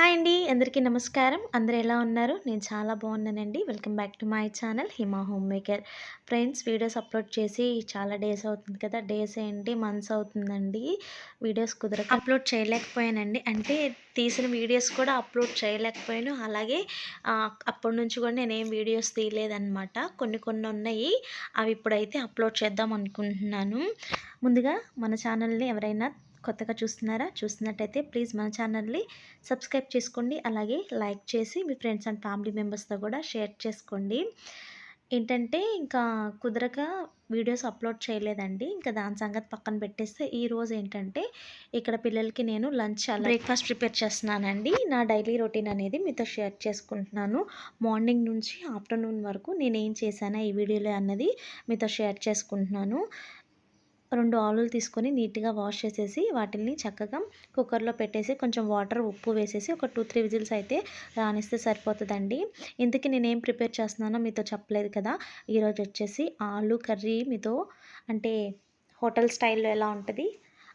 Hi అండి. అందరికీ నమస్కారం. అందరు ఎలా ఉన్నారు? నేను చాలా బాగున్నానండి. Welcome back to my channel Hima home maker. Friends videos upload చేసి చాలా డేస్ అవుతుంది కదా. డేస్ ఏంటి? మంత్స్ అవుతుందండి. వీడియోస్ కుదరక అప్లోడ్ చేయలేకపోయానండి. అంటే తీసిన వీడియోస్ కూడా అప్లోడ్ చేయలేకపోయాను. అలాగే అప్పటి నుంచి కూడా నేనేం వీడియోస్ తీయలేదన్నమాట. కొన్ని కొన్ని ఉన్నాయి. అవి ఇప్పుడైతే అప్లోడ్ చేద్దాం అనుకుంటున్నాను. ముందుగా మన ఛానల్ని ఎవరైనా కొత్తగా చూస్తున్నారా? చూస్తున్నట్టయితే ప్లీజ్ మన ఛానల్ని సబ్స్క్రైబ్ చేసుకోండి. అలాగే లైక్ చేసి మీ ఫ్రెండ్స్ అండ్ ఫ్యామిలీ మెంబర్స్తో కూడా షేర్ చేసుకోండి. ఏంటంటే ఇంకా కుదరక వీడియోస్ అప్లోడ్ చేయలేదండి. ఇంకా దాని సంగతి పక్కన పెట్టేస్తే ఈ రోజు ఏంటంటే ఇక్కడ పిల్లలకి నేను లంచ్ బ్రేక్ఫాస్ట్ ప్రిపేర్ చేస్తున్నానండి. నా డైలీ రొటీన్ అనేది మీతో షేర్ చేసుకుంటున్నాను. మార్నింగ్ నుంచి ఆఫ్టర్నూన్ వరకు నేను ఏం చేశానా ఈ వీడియోలో అన్నది మీతో షేర్ చేసుకుంటున్నాను. రెండు ఆలులు తీసుకొని నీట్గా వాష్ చేసేసి వాటిని చక్కగా కుక్కర్లో పెట్టేసి కొంచెం వాటర్ ఉప్పు వేసేసి ఒక టూ త్రీ విజిల్స్ అయితే రానిస్తే సరిపోతుందండి. ఇంతకీ నేనేం ప్రిపేర్ చేస్తున్నానో మీతో చెప్పలేదు కదా. ఈరోజు వచ్చేసి ఆలు కర్రీ మీతో అంటే హోటల్ స్టైల్లో ఎలా ఉంటుంది?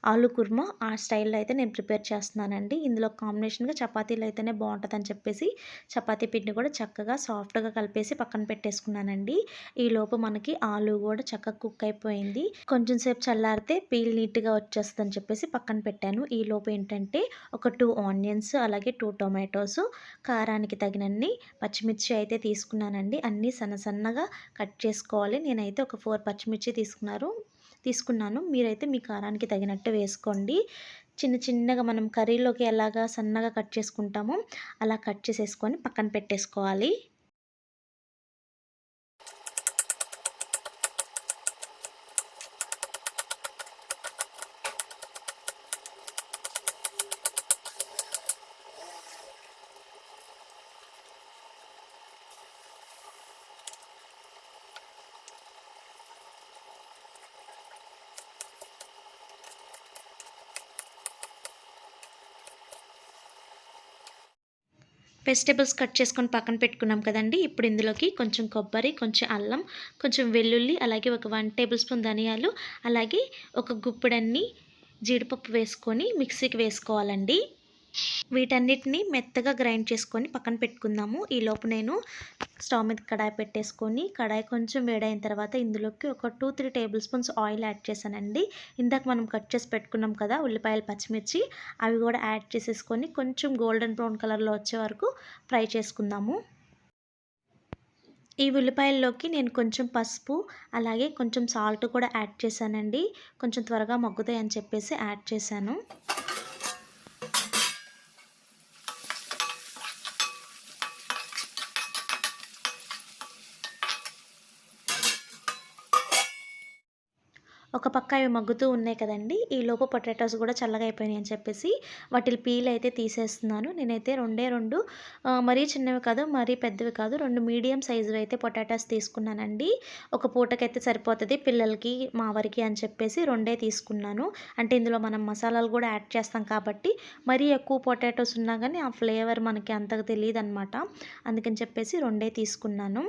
ఆలు కుర్మా ఆ స్టైల్లో అయితే నేను ప్రిపేర్ చేస్తున్నానండి. ఇందులో కాంబినేషన్గా చపాతీలు అయితేనే బాగుంటుందని చెప్పేసి చపాతీ పిండి కూడా చక్కగా సాఫ్ట్గా కలిపేసి పక్కన పెట్టేసుకున్నానండి. ఈ లోపు మనకి ఆలు కూడా చక్కగా కుక్ అయిపోయింది. కొంచెం సేపు చల్లారితే పీల్ నీట్గా వచ్చేస్తుందని చెప్పేసి పక్కన పెట్టాను. ఈ లోపు ఏంటంటే ఒక టూ ఆనియన్స్ అలాగే టూ టొమాటోస్ కారానికి తగినన్ని పచ్చిమిర్చి అయితే తీసుకున్నానండి. అన్నీ సన్న సన్నగా కట్ చేసుకోవాలి. నేనైతే ఒక ఫోర్ పచ్చిమిర్చి తీసుకున్నారు. తీసుకున్నాను. మీరైతే మీ కారానికి తగినట్టు వేసుకోండి. చిన్న చిన్నగా మనం కర్రీలోకి ఎలాగా సన్నగా కట్ చేసుకుంటామో అలా కట్ చేసేసుకొని పక్కన పెట్టేసుకోవాలి. వెజిటేబుల్స్ కట్ చేసుకొని పక్కన పెట్టుకున్నాం కదండి. ఇప్పుడు ఇందులోకి కొంచెం కొబ్బరి కొంచెం అల్లం కొంచెం వెల్లుల్లి అలాగే ఒక వన్ టేబుల్ స్పూన్ ధనియాలు అలాగే ఒక గుప్పెడన్ని జీడిపప్పు వేసుకొని మిక్సీకి వేసుకోవాలండి. వీటన్నిటిని మెత్తగా గ్రైండ్ చేసుకొని పక్కన పెట్టుకుందాము. ఈ లోపు నేను స్టవ్ మీద కడాయి పెట్టేసుకొని కడాయి కొంచెం వేడైన తర్వాత ఇందులోకి ఒక two three table spoons oil add చేశానండి. ఇందాక మనం కట్ చేసి పెట్టుకున్నాం కదా ఉల్లిపాయలు పచ్చిమిర్చి అవి కూడా యాడ్ చేసేసుకొని కొంచెం గోల్డెన్ బ్రౌన్ కలర్లో వచ్చే వరకు ఫ్రై చేసుకుందాము. ఈ ఉల్లిపాయల్లోకి నేను కొంచెం పసుపు అలాగే కొంచెం సాల్ట్ కూడా యాడ్ చేశానండి. కొంచెం త్వరగా మగ్గుతాయి అని చెప్పేసి యాడ్ చేశాను. ఒక పక్క అవి మగ్గుతూ ఉన్నాయి కదండి ఈ లోపు పొటాటోస్ కూడా చల్లగా అయిపోయినాయి అని చెప్పేసి వాటి పీల్ అయితే తీసేస్తున్నాను. నేనైతే రెండే రెండు మరీ చిన్నవి కాదు మరీ పెద్దవి కాదు రెండు మీడియం సైజు అయితే పొటాటోస్ తీసుకున్నానండి. ఒక పూటకైతే సరిపోతుంది పిల్లలకి మా వారికి అని చెప్పేసి రెండే తీసుకున్నాను. అంటే ఇందులో మనం మసాలాలు కూడా యాడ్ చేస్తాం కాబట్టి మరీ ఎక్కువ పొటాటోస్ ఉన్నా కానీ ఆ ఫ్లేవర్ మనకి అంతగా తెలియదు అనమాట అందుకని చెప్పేసి రెండే తీసుకున్నాను.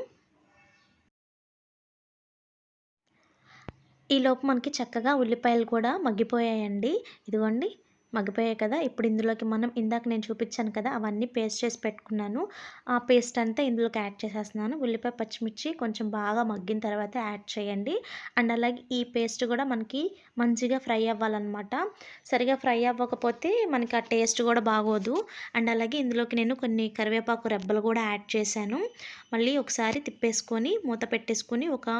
ఈలోపు మనకి చక్కగా ఉల్లిపాయలు కూడా మగ్గిపోయాయండి. ఇదిగోండి మగ్గిపోయాయి కదా. ఇప్పుడు ఇందులోకి మనం ఇందాక నేను చూపించాను కదా అవన్నీ పేస్ట్ చేసి పెట్టుకున్నాను. ఆ పేస్ట్ అంతా ఇందులోకి యాడ్ చేసేస్తున్నాను. ఉల్లిపాయ పచ్చిమిర్చి కొంచెం బాగా మగ్గిన తర్వాత యాడ్ చేయండి. అండ్ అలాగే ఈ పేస్ట్ కూడా మనకి మంచిగా ఫ్రై అవ్వాలన్నమాట. సరిగా ఫ్రై అవ్వకపోతే మనకి ఆ టేస్ట్ కూడా బాగోదు. అండ్ అలాగే ఇందులోకి నేను కొన్ని కరివేపాకు రెబ్బలు కూడా యాడ్ చేశాను. మళ్ళీ ఒకసారి తిప్పేసుకొని మూత పెట్టేసుకొని ఒక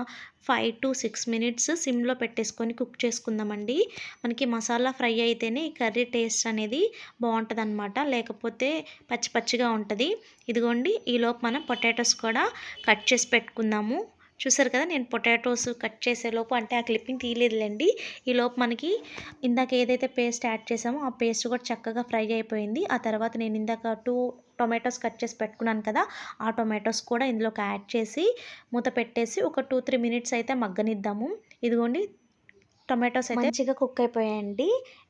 ఫైవ్ టు సిక్స్ మినిట్స్ సిమ్లో పెట్టేసుకొని కుక్ చేసుకుందామండి. మనకి మసాలా ఫ్రై అయితేనే ఈ కర్రీ టేస్ట్ అనేది బాగుంటుంది అనమాట లేకపోతే పచ్చి పచ్చిగా ఉంటుంది. ఇదిగోండి ఈలోపు మనం పొటాటోస్ కూడా కట్ చేసి పెట్టుకుందాము. చూసారు కదా నేను పొటాటోస్ కట్ చేసేలోపు అంటే ఆ క్లిప్పింగ్ తీయలేదులేండి. ఈలోపు మనకి ఇందాక ఏదైతే పేస్ట్ యాడ్ చేసామో ఆ పేస్ట్ కూడా చక్కగా ఫ్రై అయిపోయింది. ఆ తర్వాత నేను ఇందాక టూ టొమాటోస్ కట్ చేసి పెట్టుకున్నాను కదా ఆ టొమాటోస్ కూడా ఇందులోకి యాడ్ చేసి మూత పెట్టేసి ఒక టూ త్రీ మినిట్స్ అయితే మగ్గనిద్దాము. ఇదిగోండి టొమాటోస్ అయితే మంచిగా కుక్ అయిపోయాయండి.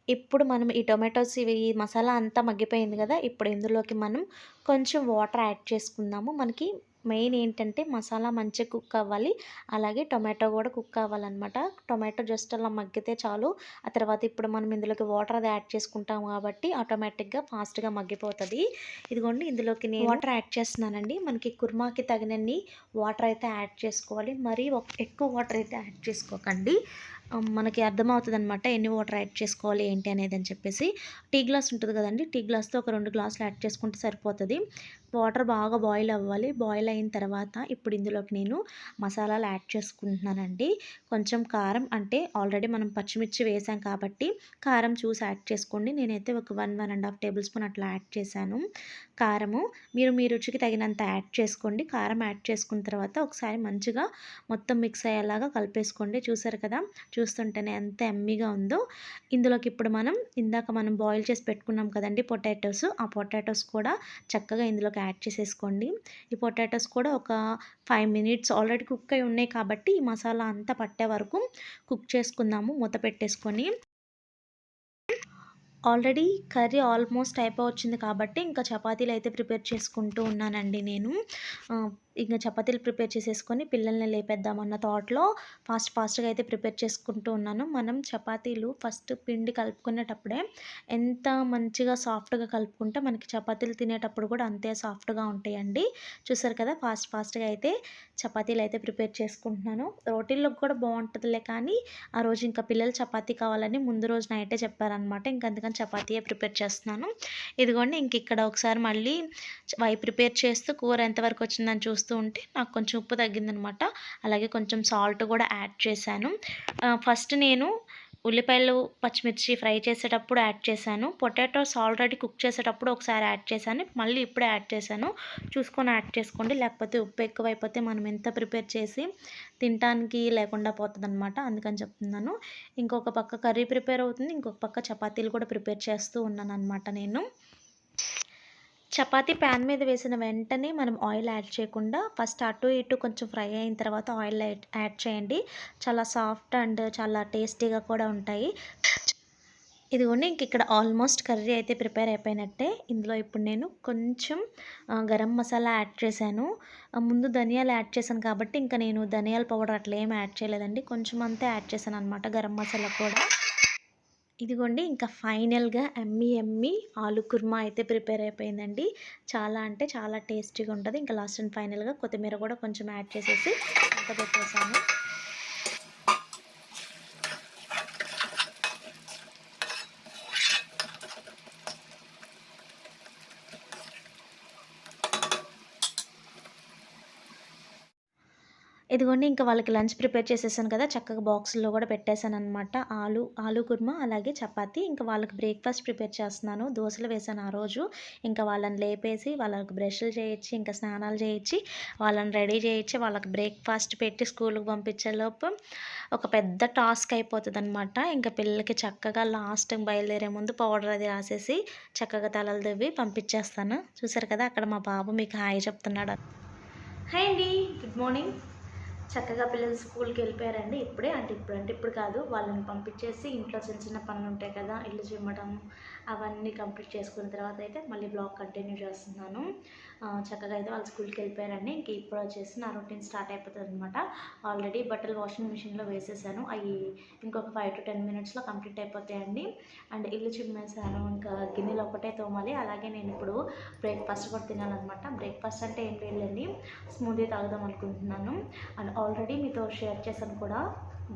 ఇప్పుడు మనం ఈ టొమాటోస్ ఇవి ఈ మసాలా అంతా మగ్గిపోయింది కదా ఇప్పుడు ఇందులోకి మనం కొంచెం వాటర్ యాడ్ చేసుకుందాము. మనకి మెయిన్ ఏంటంటే మసాలా మంచిగా కుక్ అవ్వాలి. అలాగే టొమాటో కూడా కుక్ అవ్వాలన్నమాట. టొమాటో జస్ట్ అలా మగ్గితే చాలు. ఆ తర్వాత ఇప్పుడు మనం ఇందులోకి వాటర్ అది యాడ్ చేసుకుంటాం కాబట్టి ఆటోమేటిక్గా ఫాస్ట్గా మగ్గిపోతుంది. ఇదిగోండి ఇందులోకి నేను వాటర్ యాడ్ చేస్తున్నానండి. మనకి కుర్మాకి తగినన్ని వాటర్ అయితే యాడ్ చేసుకోవాలి. మరీ ఎక్కువ వాటర్ అయితే యాడ్ చేసుకోకండి. మనకి అర్థమవుతుంది అనమాట ఎన్ని వాటర్ యాడ్ చేసుకోవాలి ఏంటి అనేది అని చెప్పేసి. టీ గ్లాస్ ఉంటుంది కదండి టీ గ్లాస్తో ఒక రెండు గ్లాసులు యాడ్ చేసుకుంటే సరిపోతుంది. వాటర్ బాగా బాయిల్ అవ్వాలి. బాయిల్ అయిన తర్వాత ఇప్పుడు ఇందులోకి నేను మసాలాలు యాడ్ చేసుకుంటున్నానండి. కొంచెం కారం అంటే ఆల్రెడీ మనం పచ్చిమిర్చి వేసాం కాబట్టి కారం చూసి యాడ్ చేసుకోండి. నేనైతే ఒక one one and half table spoon అట్లా యాడ్ చేశాను. కారము మీరు మీ రుచికి తగినంత యాడ్ చేసుకోండి. కారం యాడ్ చేసుకున్న తర్వాత ఒకసారి మంచిగా మొత్తం మిక్స్ అయ్యేలాగా కలిపేసుకోండి. చూసారు కదా చూస్తుంటేనే ఎంత ఎమ్మీగా ఉందో. ఇందులోకి ఇప్పుడు మనం ఇందాక మనం బాయిల్ చేసి పెట్టుకున్నాం కదండి పొటాటోస్ ఆ పొటాటోస్ కూడా చక్కగా ఇందులోకి యాడ్ చేసేసుకోండి. ఈ పొటాటోస్ కూడా ఒక ఫైవ్ మినిట్స్ ఆల్రెడీ కుక్ అయి ఉన్నాయి కాబట్టి ఈ మసాలా అంతా పట్టే వరకు కుక్ చేసుకుందాము మూత పెట్టేసుకొని. ఆల్రెడీ కర్రీ ఆల్మోస్ట్ అయిపోవచ్చింది కాబట్టి ఇంకా చపాతీలు అయితే ప్రిపేర్ చేసుకుంటూ ఉన్నానండి నేను. ఇంకా చపాతీలు ప్రిపేర్ చేసేసుకొని పిల్లల్ని లేపేద్దామన్న థాట్లో ఫాస్ట్ ఫాస్ట్గా అయితే ప్రిపేర్ చేసుకుంటూ ఉన్నాను. మనం చపాతీలు ఫస్ట్ పిండి కలుపుకునేటప్పుడే ఎంత మంచిగా సాఫ్ట్గా కలుపుకుంటే మనకి చపాతీలు తినేటప్పుడు కూడా అంతే సాఫ్ట్గా ఉంటాయండి. చూసారు కదా ఫాస్ట్ ఫాస్ట్గా అయితే చపాతీలు అయితే ప్రిపేర్ చేసుకుంటున్నాను. రోటీల్లోకి కూడా బాగుంటుందిలే కానీ ఆ రోజు ఇంకా పిల్లలు చపాతీ కావాలని ముందు రోజు నైటే చెప్పారనమాట ఇంకా అందుకని చపాతీయే ప్రిపేర్ చేస్తున్నాను. ఇదిగోండి ఇంక ఇక్కడ ఒకసారి మళ్ళీ వై ప్రిపేర్ చేస్తూ కూర ఎంతవరకు వచ్చిందని చూస్తూ చూస్తూ ఉంటే నాకు కొంచెం ఉప్పు తగ్గిందనమాట. అలాగే కొంచెం సాల్ట్ కూడా యాడ్ చేశాను. ఫస్ట్ నేను ఉల్లిపాయలు పచ్చిమిర్చి ఫ్రై చేసేటప్పుడు యాడ్ చేశాను. పొటాటోస్ ఆల్రెడీ కుక్ చేసేటప్పుడు ఒకసారి యాడ్ చేశాను. మళ్ళీ ఇప్పుడే యాడ్ చేశాను. చూసుకొని యాడ్ చేసుకోండి. లేకపోతే ఉప్పు ఎక్కువైపోతే మనం ఎంత ప్రిపేర్ చేసి తినటానికి లేకుండా పోతుంది అనమాట అందుకని చెప్తున్నాను. ఇంకొక పక్క కర్రీ ప్రిపేర్ అవుతుంది. ఇంకొక పక్క చపాతీలు కూడా ప్రిపేర్ చేస్తూ ఉన్నాను అనమాట నేను. చపాతీ ప్యాన్ మీద వేసిన వెంటనే మనం ఆయిల్ యాడ్ చేయకుండా ఫస్ట్ అటు ఇటు కొంచెం ఫ్రై అయిన తర్వాత ఆయిల్ యాడ్ చేయండి. చాలా సాఫ్ట్ అండ్ చాలా టేస్టీగా కూడా ఉంటాయి. ఇదిగోండి ఇంక ఇక్కడ ఆల్మోస్ట్ కర్రీ అయితే ప్రిపేర్ అయిపోయినట్టే. ఇందులో ఇప్పుడు నేను కొంచెం గరం మసాలా యాడ్ చేశాను. ముందు ధనియాలు యాడ్ చేశాను కాబట్టి ఇంకా నేను ధనియాల పౌడర్ అట్లా ఏం యాడ్ చేయలేదండి. కొంచెం అంతే యాడ్ చేశాను అనమాట గరం మసాలా కూడా. ఇదిగోండి ఇంకా ఫైనల్గా ఎమ్మి ఎమ్మి ఆలు కుర్మా అయితే ప్రిపేర్ అయిపోయిందండి. చాలా అంటే చాలా టేస్టీగా ఉంటుంది ఇంకా లాస్ట్ అండ్ ఫైనల్గా కొత్తిమీర కూడా కొంచెం యాడ్ చేసేసి అంత పెట్టేసాను ఇదిగోండి ఇంకా వాళ్ళకి లంచ్ ప్రిపేర్ చేసేసాను కదా చక్కగా బాక్సుల్లో కూడా పెట్టేశాను అనమాట ఆలు ఆలు కుర్మా అలాగే చపాతి. ఇంకా వాళ్ళకి బ్రేక్ఫాస్ట్ ప్రిపేర్ చేస్తున్నాను. దోశలు వేసాను ఆ రోజు. ఇంకా వాళ్ళని లేపేసి వాళ్ళకి బ్రష్లు చేయించి ఇంకా స్నానాలు చేయించి వాళ్ళని రెడీ చేయించి వాళ్ళకి బ్రేక్ఫాస్ట్ పెట్టి స్కూల్కి పంపించేలోపు ఒక పెద్ద టాస్క్ అయిపోతుంది అనమాట ఇంకా పిల్లలకి చక్కగా లాస్ట్ బయలుదేరే ముందు పౌడర్ అది రాసేసి చక్కగా తలలు దువ్వి పంపించేస్తాను. చూసారు కదా అక్కడ మా బాబు మీకు హాయ్ చెప్తున్నాడు. హాయ్ అండి గుడ్ మార్నింగ్. చక్కగా పిల్లలు స్కూల్కి వెళ్ళిపోయారండి. ఇప్పుడే అంటే ఇప్పుడు అంటే ఇప్పుడు కాదు. వాళ్ళని పంపించేసి ఇంట్లో చిన్న చిన్న పనులు ఉంటాయి కదా ఇల్లు చిమ్మటం అవన్నీ కంప్లీట్ చేసుకున్న తర్వాత అయితే మళ్ళీ బ్లాగ్ కంటిన్యూ చేస్తున్నాను. చక్కగా అయితే వాళ్ళు స్కూల్కి వెళ్ళిపోయారండి. ఇంక ఇప్పుడు వచ్చేసి నా రొటీన్ స్టార్ట్ అయిపోతుంది అనమాట ఆల్రెడీ బట్టలు వాషింగ్ మిషన్లో వేసేసాను. అవి ఇంకొక ఫైవ్ టు టెన్ మినిట్స్లో కంప్లీట్ అయిపోతాయండి. అండ్ ఇల్లు చిమ్మేసాను. ఇంకా గిన్నెలు ఒకటే తోమాలి. అలాగే నేను ఇప్పుడు బ్రేక్ఫాస్ట్ కూడా తినాలన్నమాట. బ్రేక్ఫాస్ట్ అంటే ఏం లేదండి స్మూదీ తాగుదాం అనుకుంటున్నాను. అండ్ ఆల్రెడీ మీతో షేర్ చేశాను కూడా.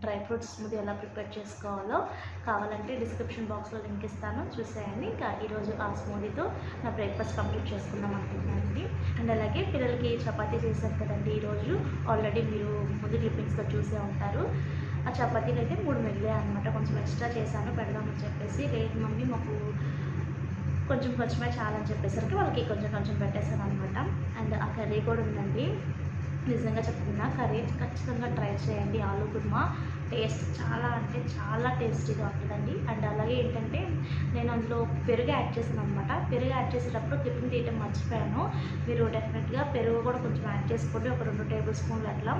డ్రై ఫ్రూట్స్ స్మూదీ ఎలా ప్రిపేర్ చేసుకోవాలో కావాలంటే డిస్క్రిప్షన్ బాక్స్లో లింక్ ఇస్తాను. చూసేయండి. ఇంకా ఈరోజు ఆ స్మూదీతో నా బ్రేక్ఫాస్ట్ కంప్లీట్ చేసుకుందాం అనుకుంటున్నానండి అండ్. అలాగే పిల్లలకి చపాతీ చేశారు కదండి ఈరోజు. ఆల్రెడీ మీరు ముందు క్లిప్పింగ్స్లో చూసే ఉంటారు. ఆ చపాతీలు అయితే మూడు మిగిలే అనమాట కొంచెం ఎక్స్ట్రా చేశాను పెడదామని చెప్పేసి. లేదు మమ్మీ మాకు కొంచెం కొంచెమే చాలని చెప్పేసరికి వాళ్ళకి కొంచెం కొంచెం పెట్టేశాను అనమాట అండ్ ఆ కర్రీ కూడా ఉందండి. నిజంగా చెప్తున్నా కర్రీ ఖచ్చితంగా ట్రై చేయండి. ఆలు కుర్మా టేస్ట్ చాలా అంటే చాలా టేస్టీగా ఉంటుందండి అండ్ అలాగే ఏంటంటే నేను అందులో పెరుగు యాడ్ చేశాను అనమాట పెరుగు యాడ్ చేసేటప్పుడు క్లిప్పింగ్ తీయటం మర్చిపోయాను. మీరు డెఫినెట్గా పెరుగు కూడా కొంచెం యాడ్ చేసుకోండి. ఒక రెండు టేబుల్ స్పూన్లు అట్లా.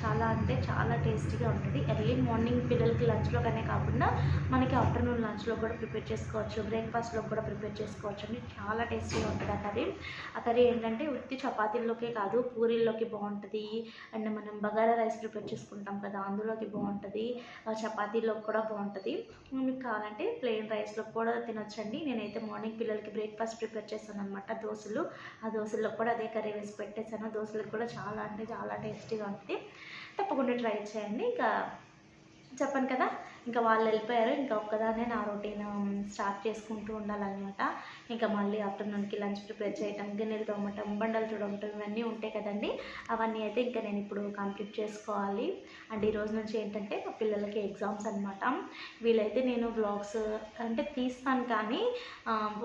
చాలా అంటే చాలా టేస్టీగా ఉంటుంది. ఎర్లీ మార్నింగ్ పిల్లలకి లంచ్లో కానీ కాకుండా మనకి ఆఫ్టర్నూన్ లంచ్లో కూడా ప్రిపేర్ చేసుకోవచ్చు. బ్రేక్ఫాస్ట్లో కూడా ప్రిపేర్ చేసుకోవచ్చు అండి. చాలా టేస్టీగా ఉంటుంది ఆ కర్రీ. ఆ కర్రీ ఏంటంటే ఉత్తి చపాతీల్లోకే కాదు పూరీల్లోకి బాగుంటుంది. అండ్ మనం బగారా రైస్ ప్రిపేర్ చేసుకుంటాం కదా అందులోకి బాగుంటుంది. చపాతీలో కూడా బాగుంటుంది. మీకు కావాలంటే ప్లెయిన్ రైస్లో కూడా తినొచ్చండి. నేనైతే మార్నింగ్ పిల్లలకి బ్రేక్ఫాస్ట్ ప్రిపేర్ చేస్తాను అనమాట దోశలు. ఆ దోశల్లో కూడా అదే కర్రీ వేసి పెట్టేశాను. దోశలకు కూడా చాలా అంటే చాలా టేస్టీగా ఉంటుంది. తప్పకుండా ట్రై చేయండి. ఇంకా చెప్పాను కదా ఇంకా వాళ్ళు వెళ్ళిపోయారు. ఇంకా ఒక్కదాన్నే నా రొటీన్ స్టార్ట్ చేసుకుంటూ ఉండాలన్నమాట. ఇంకా మళ్ళీ ఆఫ్టర్నూన్కి లంచ్ ప్రిపేర్ చేయటం గిన్నెలు తోమటం బండలు చూడటం ఇవన్నీ ఉంటాయి కదండి అవన్నీ అయితే ఇంకా నేను ఇప్పుడు కంప్లీట్ చేసుకోవాలి. అండ్ ఈ రోజు నుంచి ఏంటంటే మా పిల్లలకి ఎగ్జామ్స్ అనమాట వీళ్ళైతే నేను వ్లాగ్స్ అంటే తీస్తాను కానీ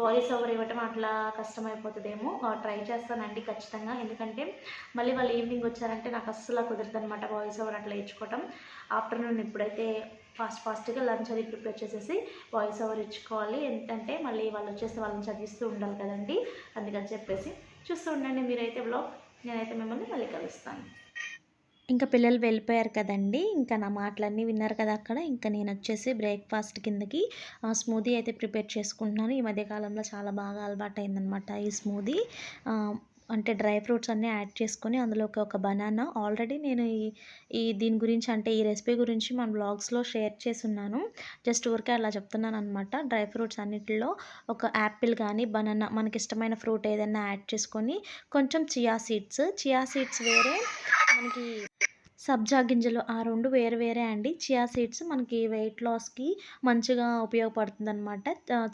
వాయిస్ ఓవర్ ఇవ్వటం అట్లా కష్టమైపోతుందేమో. ట్రై చేస్తానండి ఖచ్చితంగా. ఎందుకంటే మళ్ళీ వాళ్ళు ఈవినింగ్ వచ్చారంటే నాకు అస్సలు కుదరదు అనమాట వాయిస్ ఓవర్ అట్లా ఇచ్చుకోవటం. ఆఫ్టర్నూన్ ఇప్పుడైతే ఫాస్ట్ ఫాస్ట్గా లంచ్ అది ప్రిపేర్ చేసేసి వాయిస్ ఓవర్ ఇచ్చుకోవాలి. ఎందుకంటే మళ్ళీ వాళ్ళు వచ్చేసి వాళ్ళని చదివిస్తూ ఉండాలి కదండి. అందుకని చెప్పేసి చూస్తూ ఉండండి మీరైతే బ్లాగ్. నేనైతే మిమ్మల్ని మళ్ళీ కలుస్తాను. ఇంకా పిల్లలు వెళ్ళిపోయారు కదండి. ఇంకా నా మాటలన్నీ విన్నారు కదా అక్కడ. ఇంకా నేను వచ్చేసి బ్రేక్ఫాస్ట్ కిందకి స్మూదీ అయితే ప్రిపేర్ చేసుకుంటున్నాను. ఈ మధ్యకాలంలో చాలా బాగా అలవాటు అయిందనమాట ఈ స్మూదీ. అంటే డ్రై ఫ్రూట్స్ అన్నీ యాడ్ చేసుకొని అందులోకి ఒక బనానా. ఆల్రెడీ నేను ఈ ఈ దీని గురించి అంటే ఈ రెసిపీ గురించి మన బ్లాగ్స్లో షేర్ చేసి ఉన్నాను జస్ట్ ఊరికే అలా చెప్తున్నాను అనమాట డ్రై ఫ్రూట్స్ అన్నిటిలో ఒక యాపిల్ కానీ బనానా మనకి ఇష్టమైన ఫ్రూట్ ఏదైనా యాడ్ చేసుకొని కొంచెం చియా సీడ్స్. చియా సీడ్స్ వేరే మనకి సబ్జా గింజలు ఆ రెండు వేరు వేరే అండి. చియా సీడ్స్ మనకి వెయిట్ లాస్కి మంచిగా ఉపయోగపడుతుంది అనమాట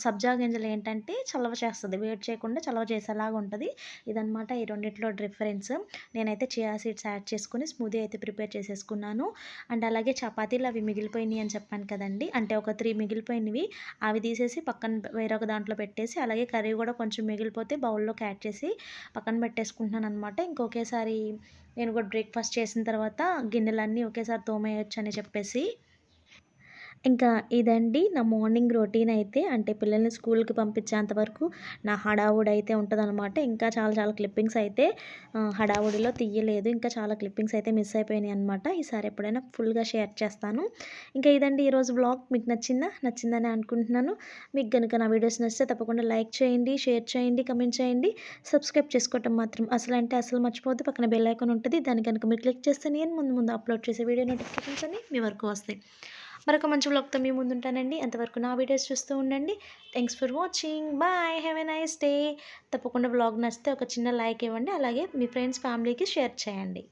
సబ్జా గింజలు ఏంటంటే చలవ చేస్తుంది. వెయిట్ చేయకుండా చలవ చేసేలాగా ఉంటుంది. ఇదనమాట ఈ రెండిట్లో డిఫరెన్స్. నేనైతే చియా సీడ్స్ యాడ్ చేసుకుని స్మూదీ అయితే ప్రిపేర్ చేసేసుకున్నాను. అండ్ అలాగే చపాతీలు అవి మిగిలిపోయినాయి అని చెప్పాను కదండి. అంటే ఒక త్రీ మిగిలిపోయినవి. అవి తీసేసి పక్కన వేరొక దాంట్లో పెట్టేసి అలాగే కర్రీ కూడా కొంచెం మిగిలిపోతే బౌల్లోకి యాడ్ చేసి పక్కన పెట్టేసుకుంటున్నాను అనమాట ఇంకొకేసారి నేను కూడా బ్రేక్ఫాస్ట్ చేసిన తర్వాత గిన్నెలన్నీ ఒకేసారి తోమేయచ్చు అని చెప్పేసి ఇంకా ఇదండి నా మార్నింగ్ రొటీన్ అయితే. అంటే పిల్లల్ని స్కూల్కి పంపించేంత వరకు నా హడావుడి అయితే ఉంటుందన్నమాట. ఇంకా చాలా చాలా క్లిప్పింగ్స్ అయితే హడావుడిలో తీయలేదు. ఇంకా చాలా క్లిప్పింగ్స్ అయితే మిస్ అయిపోయినాయి అనమాట ఈసారి ఎప్పుడైనా ఫుల్గా షేర్ చేస్తాను. ఇంకా ఇదండి ఈరోజు బ్లాగ్. మీకు నచ్చిందా? నచ్చిందని అనుకుంటున్నాను. మీకు కనుక నా వీడియోస్ నచ్చితే తప్పకుండా లైక్ చేయండి షేర్ చేయండి కమెంట్ చేయండి. సబ్స్క్రైబ్ చేసుకోవటం మాత్రం అసలు అంటే అసలు మర్చిపోతే పక్కన బెల్ ఐకాన్ ఉంటుంది. దాని కనుక మీరు క్లిక్ చేస్తే నేను ముందు ముందు అప్లోడ్ చేసే వీడియో నోటిఫికేషన్స్ అన్ని మీ వరకు వస్తాయి. మరొక మంచి బ్లాగ్తో మీ ముందుంటానండి. అంతవరకు నా వీడియోస్ చూస్తూ ఉండండి. Thanks for watching bye have a nice day తప్పకుండా బ్లాగ్ నచ్చితే ఒక చిన్న లైక్ ఇవ్వండి. అలాగే మీ ఫ్రెండ్స్ ఫ్యామిలీకి షేర్ చేయండి.